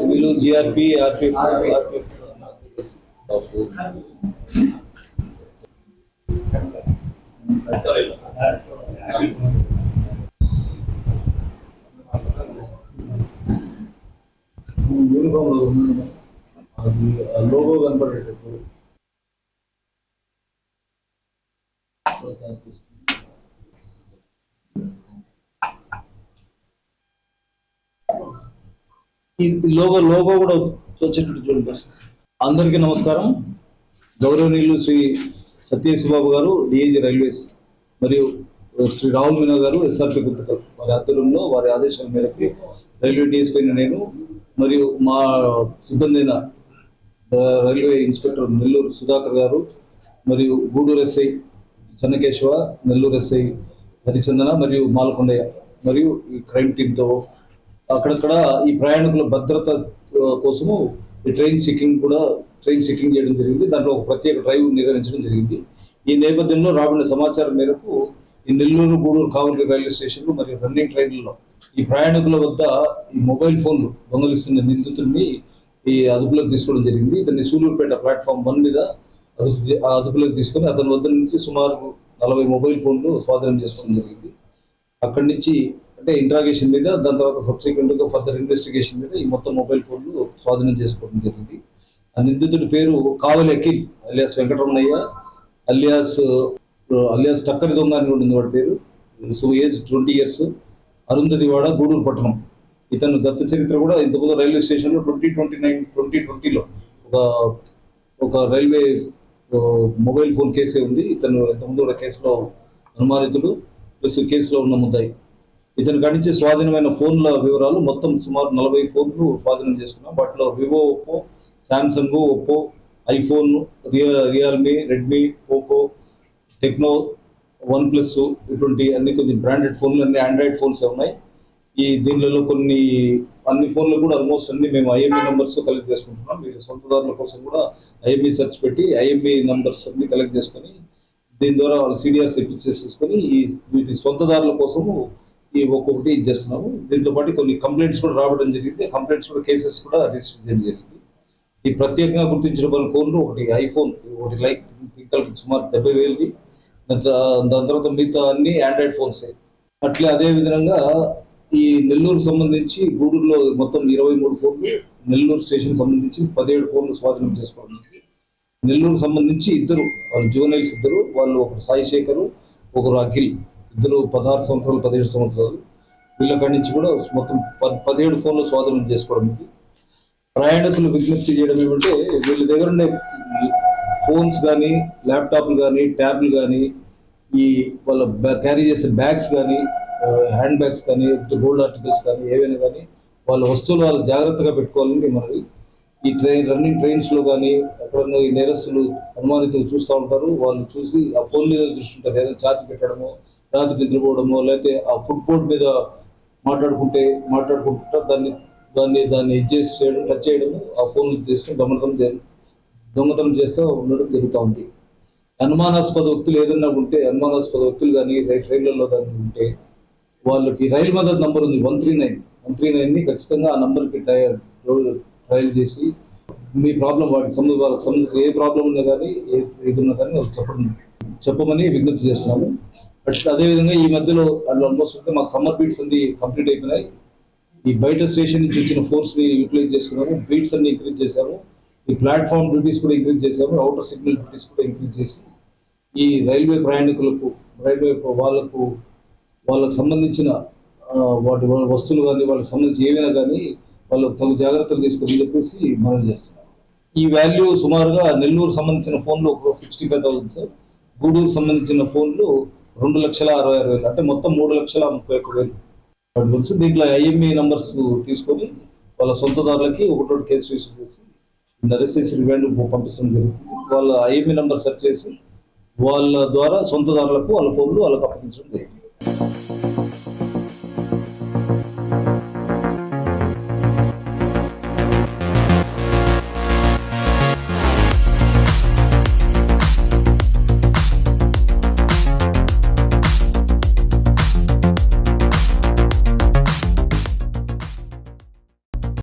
Below GRP, RP, RP. Logo కనపడేటప్పుడు ఈ logo logo కూడా వచ్చేటట్టు చూడండి అందరికీ నమస్కారం. గౌరవనీయులు శ్రీ సత్యేశ్ బాబు గారు డిఏజీ రైల్వేస్ మరియు శ్రీ రాహుల్ మీనా గారు ఎస్ఆర్పి గుర్తుకల్ వారి ఆధ్వర్యంలో వారి ఆదేశాల మేరకు రైల్వే డిఎస్పీ నేను మరియు మా సిబ్బంది అయిన రైల్వే ఇన్స్పెక్టర్ నెల్లూరు సుధాకర్ గారు మరియు గూడూరు ఎస్ఐ చెన్నకేశవ నెల్లూరు ఎస్ఐ హరిచందన మరియు మాలకొండయ్య మరియు ఈ క్రైమ్ టీంతో అక్కడక్కడ ఈ ప్రయాణికుల భద్రత కోసము ఈ ట్రైన్ సిక్కింగ్ కూడా ట్రైన్ సిక్కింగ్ చేయడం జరిగింది. దాంట్లో ఒక ప్రత్యేక డ్రైవ్ నిర్వహించడం జరిగింది. ఈ నేపథ్యంలో రాబడిన సమాచారం మేరకు ఈ నెల్లూరు గూడూరు కావలి రైల్వే స్టేషన్లు మరియు రన్నింగ్ ట్రైన్లలో ఈ ప్రయాణికుల వద్ద ఈ మొబైల్ ఫోన్లు దొంగలిస్తున్న నిందితుడిని ఈ అదుపులోకి తీసుకోవడం జరిగింది. ఇతన్ని సూలూరుపేట ప్లాట్ఫామ్ వన్ మీద అదుపులోకి తీసుకొని అతని వద్ద నుంచి సుమారు నలభై మొబైల్ ఫోన్లు స్వాధీనం చేసుకోవడం జరిగింది. అక్కడి నుంచి అంటే ఇంట్రాగేషన్ మీద దాని తర్వాత సబ్సిక్వెంట్గా ఫర్దర్ ఇన్వెస్టిగేషన్ మీద ఈ మొత్తం మొబైల్ ఫోన్లు స్వాధీనం చేసుకోవడం జరిగింది. ఆ నిందితుడి పేరు Kavali Akhil alias Venkataramanaiah alias alias టక్కరి దొంగ అని కూడా ఉంది వాడి పేరు. So age twenty years. Arundhativada Gudur పట్టణం. ఇతను గత చరిత్ర కూడా ఇంతకుముందు రైల్వే స్టేషన్లో ట్వంటీ ట్వంటీ నైన్ ట్వంటీ ట్వంటీలో ఒక ఒక రైల్వే మొబైల్ ఫోన్ కేసే ఉంది. ఇతను ఇంతకుముందు కూడా కేసులో అనుమానితుడు ప్లస్ కేసులో ఉన్న ముద్దాయి. ఇతని కాడి నుంచి స్వాధీనమైన ఫోన్ల వివరాలు మొత్తం సుమారు నలభై ఫోన్లు స్వాధీనం చేసుకున్నాం. వాటిలో Vivo Oppo Samsung Oppo iPhone Riya Realme Redmi Poco Tecno OnePlus ఇటువంటి అన్ని కొన్ని బ్రాండెడ్ ఫోన్లు అన్ని ఆండ్రాయిడ్ ఫోన్స్ ఉన్నాయి. ఈ దీనిలో కొన్ని అన్ని ఫోన్లు కూడా ఆల్మోస్ట్ అన్ని మేము ఐఎంఈ నెంబర్స్ కలెక్ట్ చేసుకుంటున్నాం. మీరు సొంతదారుల కోసం కూడా ఐఎంఈ సెర్చ్ పెట్టి ఐఎంఈ నెంబర్స్ అన్ని కలెక్ట్ చేసుకొని దీని ద్వారా వాళ్ళు సిడిఆర్స్ తెప్పించేసేసుకొని ఈ వీటి సొంతదారుల కోసము ఈ ఒక్కొక్కటి ఇది చేస్తున్నాము. దీంతో పాటు కొన్ని కంప్లైంట్స్ కూడా రావడం జరిగింది. కంప్లైంట్స్ కూడా కేసెస్ కూడా రిజిస్టర్ చేయడం జరిగింది. ఈ ప్రత్యేకంగా గుర్తించిన కొన్ని ఫోన్లు ఒకటి ఐఫోన్ ఒకటి లైక్ పిక్కల్ సుమారు డెబ్బై వేలది. దాని తర్వాత మిగతా అన్ని ఆండ్రాయిడ్ ఫోన్సే అట్లే అదే విధంగా ఈ నెల్లూరు సంబంధించి గూడూరులో మొత్తం ఇరవై మూడు ఫోన్లు నెల్లూరు స్టేషన్ సంబంధించి పదిహేడు ఫోన్లు స్వాధీనం చేసుకోవడం జరిగింది. నెల్లూరు సంబంధించి ఇద్దరు వాళ్ళు జూనైల్స్ ఇద్దరు వాళ్ళు ఒకరు సాయి శేఖరు ఒకరు అఖిల్. ఇద్దరు పదహారు సంవత్సరాలు పదిహేడు సంవత్సరాలు. వీళ్ళ కాడి నుంచి కూడా మొత్తం పదిహేడు ఫోన్లు స్వాధీనం చేసుకోవడం ప్రయాణికులు విజ్ఞప్తి చేయడం ఏమంటే వీళ్ళ దగ్గర ఉండే ఫోన్స్ కానీ ల్యాప్టాప్లు కానీ ట్యాబ్లు కానీ ఈ వాళ్ళ క్యారీ చేసే బ్యాగ్స్ కానీ హ్యాండ్ బ్యాగ్స్ కానీ గోల్డ్ ఆర్టికల్స్ కానీ ఏవైనా కానీ వాళ్ళ వస్తువులు వాళ్ళు జాగ్రత్తగా పెట్టుకోవాలని మనకి ఈ ట్రైన్ రన్నింగ్ ట్రైన్స్లో కానీ ఎక్కడన్నా ఈ నేరస్తులు అనుమానితులు చూస్తూ ఉంటారు. వాళ్ళు చూసి ఆ ఫోన్ మీద దృష్టి ఉంటారు ఏదైనా ఛార్జ్ పెట్టడమో రాత్రి నిద్రపోవడమో లేకపోతే ఆ ఫుడ్ బోర్డ్ మీద మాట్లాడుకుంటే మాట్లాడుకుంటుంటే దాన్ని దాన్ని దాన్ని ఇది చేసి చేయడం టచ్ చేయడం ఆ ఫోన్ చేసి దొంగతనం చే దొంగతనం చేస్తూ ఉండడం జరుగుతూ ఉంది. అనుమానాస్పద వ్యక్తులు ఏదైనా ఉంటే అనుమానాస్పద వ్యక్తులు కానీ రైళ్ళలో కానీ ఉంటే వాళ్ళకి రైలు మద్దతు నంబర్ ఉంది one three nine. One three నైన్ని ఖచ్చితంగా ఆ నంబర్కి టైర్ ట్రయల్ చేసి మీ ప్రాబ్లం వాటికి సంబంధించి వాళ్ళకి సంబంధించి ఏ ప్రాబ్లం ఉన్నా కానీ ఏ ఇది ఉన్నా కానీ వాళ్ళు చెప్పడం చెప్పమని విజ్ఞప్తి చేస్తున్నాము. బట్ అదేవిధంగా ఈ మధ్యలో ఆల్మోస్ట్ అయితే మాకు సమ్మర్ బీట్స్ అన్ని కంప్లీట్ అయిపోయినాయి. ఈ బయట స్టేషన్ నుంచి వచ్చిన ఫోర్స్ని యూటిలైజ్ చేసుకున్నాము బీట్స్ అన్ని ఇంక్రీజ్ చేశాము ఈ ప్లాట్ఫామ్ డ్యూటీస్ కూడా ఇంక్రీజ్ చేశాము అవుటర్ సిగ్నల్ డ్యూటీస్ కూడా ఇంక్రీజ్ చేసి ఈ రైల్వే ప్రయాణికులకు రైల్వే వాళ్ళకు వాళ్ళకు సంబంధించిన వాటి వాళ్ళ వస్తువులు కానీ వాళ్ళకి సంబంధించి ఏవైనా కానీ వాళ్ళు తగు జాగ్రత్తలు తీసుకొని చెప్పేసి మనం చేస్తున్నాం ఈ వాల్యూ సుమారుగా నెల్లూరు సంబంధించిన ఫోన్లు ఒక sixty five thousand sir Gudur సంబంధించిన ఫోన్లు రెండు లక్షల అరవై ఆరు వేలు. అంటే మొత్తం మూడు లక్షల ముప్పై ఒక్క వేలు. వచ్చి దీంట్లో ఐఎంఈ నంబర్స్ తీసుకొని వాళ్ళ సొంతదారులకి ఒకటోటి కేసు రిజిస్టర్ చేసి అరెస్ట్ రిమాండ్ పంపించడం జరుగుతుంది. వాళ్ళ ఐఎంఈ నంబర్ సెర్చ్ చేసి వాళ్ళ ద్వారా సొంతదారులకు వాళ్ళ ఫోన్లు వాళ్ళకి అప్పగించడం జరిగింది.